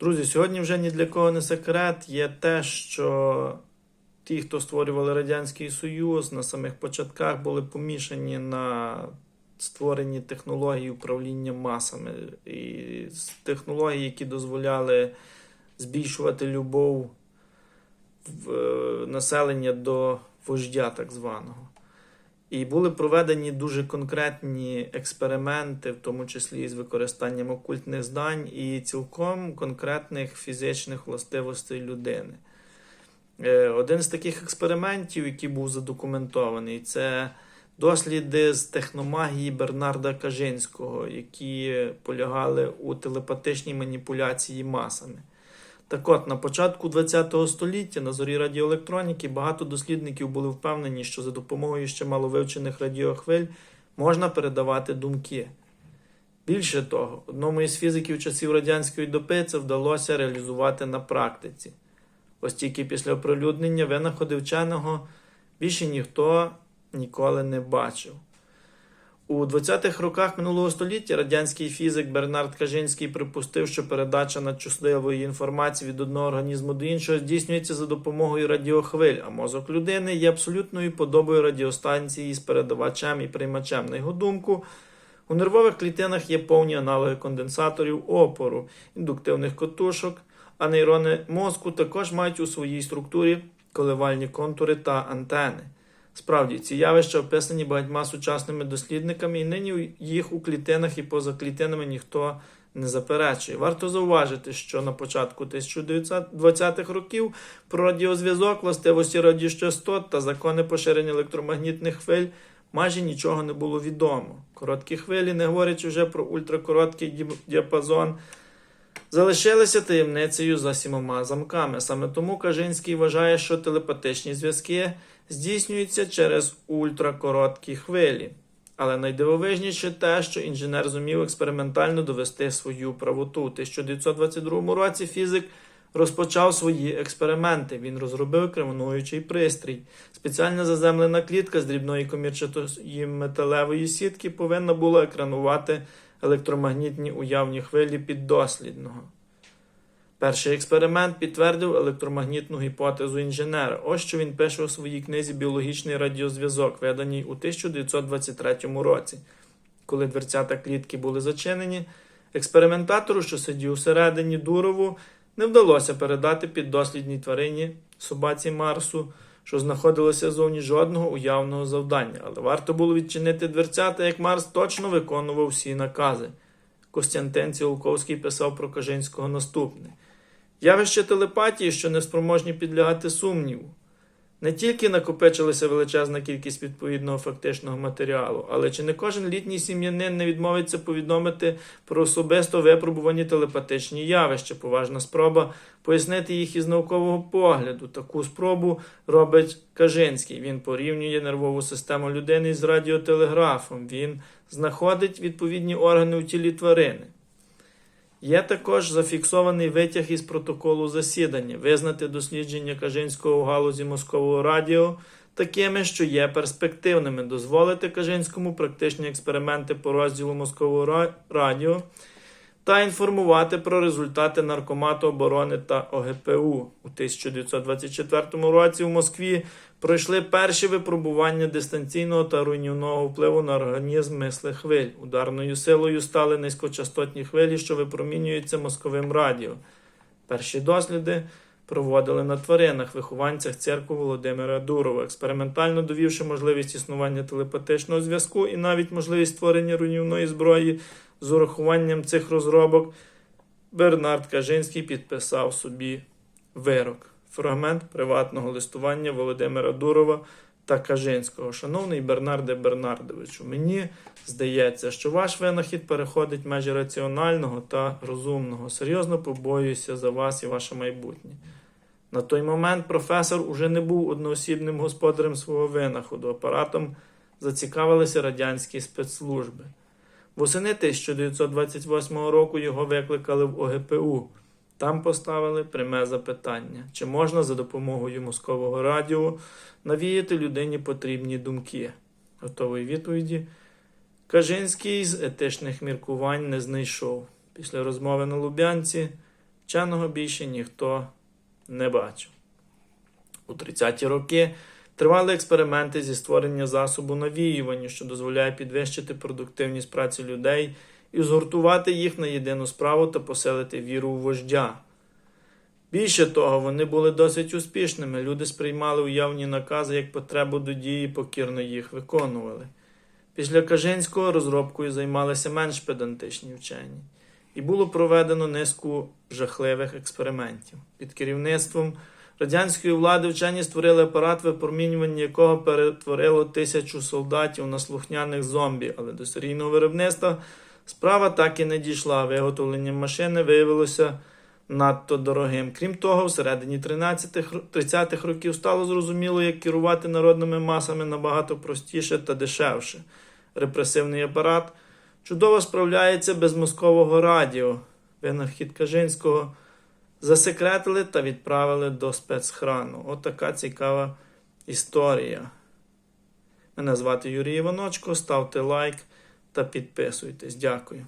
Друзі, сьогодні вже ні для кого не секрет є те, що ті, хто створювали Радянський Союз, на самих початках були помішані на створенні технологій управління масами і технологій, які дозволяли збільшувати любов в е, населення до вождя, так званого. І були проведені дуже конкретні експерименти, в тому числі з використанням окультних здань і цілком конкретних фізичних властивостей людини. Е, Один з таких експериментів, який був задокументований, це досліди з техномагії Бернарда Кажинського, які полягали у телепатичній маніпуляції масами. Так от, на початку ХХ століття на зорі радіоелектроніки багато дослідників були впевнені, що за допомогою ще маловивчених радіохвиль можна передавати думки. Більше того, одному із фізиків часів радянської доби це вдалося реалізувати на практиці. Ось тільки після оприлюднення винаходи вченого більше ніхто ніколи не бачив. У 20-х роках минулого століття радянський фізик Бернард Кажинський припустив, що передача надчутливої інформації від одного організму до іншого здійснюється за допомогою радіохвиль, а мозок людини є абсолютною подобою радіостанції з передавачем і приймачем. На його думку, у нервових клітинах є повні аналоги конденсаторів опору, індуктивних котушок, а нейрони мозку також мають у своїй структурі коливальні контури та антени. Справді, ці явища описані багатьма сучасними дослідниками, і нині їх у клітинах і поза клітинами ніхто не заперечує. Варто зауважити, що на початку 1920-х років про радіозв'язок, властивості радіочастот та закони поширення електромагнітних хвиль майже нічого не було відомо. Короткі хвилі, не говорячи вже про ультракороткий діапазон, залишилися таємницею за сімома замками. Саме тому Кажинський вважає, що телепатичні зв'язки здійснюються через ультракороткі хвилі. Але найдивовижніше те, що інженер зумів експериментально довести свою правоту. У 1922 році фізик розпочав свої експерименти. Він розробив кремонуючий пристрій. Спеціальна заземлена клітка з дрібної комірчатої металевої сітки повинна була екранувати електромагнітні уявні хвилі піддослідного. Перший експеримент підтвердив електромагнітну гіпотезу інженера. Ось що він пише у своїй книзі Біологічний радіозв'язок, виданій у 1923 році. Коли дверцята клітки були зачинені, експериментатору, що сидів усередині Дурову, не вдалося передати піддослідній тварині собаці Марсу, що знаходилося зовні жодного уявного завдання, але варто було відчинити дверцята, як Марс точно виконував всі накази. Костянтин Цілковський писав про Кажинського наступне. Явище телепатії, що не спроможні підлягати сумніву. Не тільки накопичилася величезна кількість відповідного фактичного матеріалу, але чи не кожен літній сім'янин не відмовиться повідомити про особисто випробувані телепатичні явища, поважна спроба пояснити їх із наукового погляду. Таку спробу робить Кажинський. Він порівнює нервову систему людини з радіотелеграфом. Він знаходить відповідні органи у тілі тварини. Є також зафіксований витяг із протоколу засідання, визнати дослідження Кажинського у галузі мозкового радіо такими, що є перспективними, дозволити Кажинському практичні експерименти по розділу мозкового радіо та інформувати про результати наркомату оборони та ОГПУ. У 1924 році в Москві пройшли перші випробування дистанційного та руйнівного впливу на організм мислих хвиль. Ударною силою стали низькочастотні хвилі, що випромінюються мозковим радіо. Перші досліди проводили на тваринах, вихованцях церкви Володимира Дурова, експериментально довівши можливість існування телепатичного зв'язку і навіть можливість створення руйнівної зброї з урахуванням цих розробок. Бернард Кажинський підписав собі вирок. Фрагмент приватного листування Володимира Дурова та Кажинського. Шановний Бернарде Бернардовичу, мені здається, що ваш винахід переходить межі раціонального та розумного. Серйозно побоююся за вас і ваше майбутнє. На той момент професор уже не був одноосібним господарем свого винаходу. Апаратом зацікавилися радянські спецслужби. Восени 1928 року його викликали в ОГПУ. Там поставили пряме запитання, чи можна за допомогою мозкового радіо навіяти людині потрібні думки. Готової відповіді Кажинський з етичних міркувань не знайшов. Після розмови на Лубянці Вченого більше ніхто не бачив. У 30-ті роки тривали експерименти зі створення засобу навіювання, що дозволяє підвищити продуктивність праці людей і згуртувати їх на єдину справу та посилити віру у вождя. Більше того, вони були досить успішними. Люди сприймали уявні накази як потребу до дії, покірно їх виконували. Після Кажинського розробкою займалися менш педантичні вчені, і було проведено низку жахливих експериментів. Під керівництвом радянської влади вчені створили апарат, випромінювання якого перетворило тисячу солдатів на слухняних зомбі, але до серійного виробництва справа так і не дійшла. Виготовлення машини виявилося надто дорогим. Крім того, в середині 30-х років стало зрозуміло, як керувати народними масами набагато простіше та дешевше. Репресивний апарат чудово справляється без мозкового радіо. Винахід Кажинського засекретили та відправили до спецхрану. От така цікава історія. Мене звати Юрій Іваночко. Ставте лайк та підписуйтесь. Дякую.